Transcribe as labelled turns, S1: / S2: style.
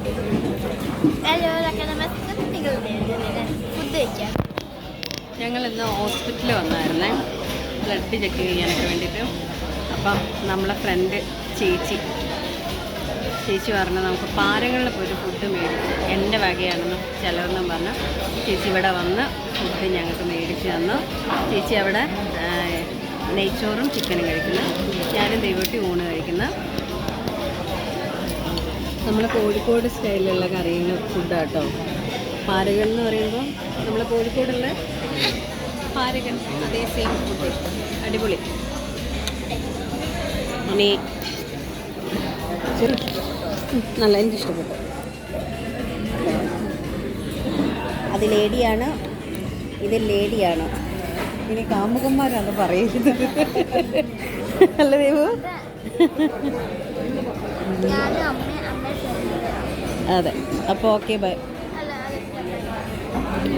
S1: Hello
S2: ഞങ്ങൾ ഇന്ന് ഹോസ്പിറ്റലിൽ വന്നായിരുന്നേ. ബ്ലഡ് ചെക്ക് ചെയ്യാനൊക്കെ വേണ്ടിയിട്ട്. അപ്പം നമ്മളെ ഫ്രണ്ട് ചേച്ചി. ചേച്ചി പറഞ്ഞു നമുക്ക് പാരങ്ങളിൽ പോയിട്ട് ഫുഡ് മേടിച്ചു എന്റെ വകയാണെന്ന് ചിലവെന്നും പറഞ്ഞു. ചേച്ചി ഇവിടെ വന്ന് ഫുഡ് ഞങ്ങൾക്ക് മേടിച്ച് തന്നു. ചേച്ചി അവിടെ നെയ്ച്ചോറും ചിക്കനും കഴിക്കുന്നു. ഞാനും ദൈവട്ടി ഊണ് കഴിക്കുന്നു. നമ്മൾ കോഴിക്കോട് സ്റ്റൈലിലുള്ള കറികൾ ഫുഡാട്ടോ. പാരകൾ എന്ന് പറയുമ്പോൾ നമ്മൾ കോഴിക്കോടുള്ള പാരകൾ അതേ സെയിം ഫുഡ് അടിപൊളി. ഇനി നല്ല എനിക്ക് ഇഷ്ടപ്പെട്ടു. അത് ലേഡിയാണ് ഇത് ലേഡിയാണ്. ഇനി കാമുകന്മാരാണ് പറയുന്നത്. അല്ല ദേവു അതെ. അപ്പോൾ ഓക്കെ ബൈ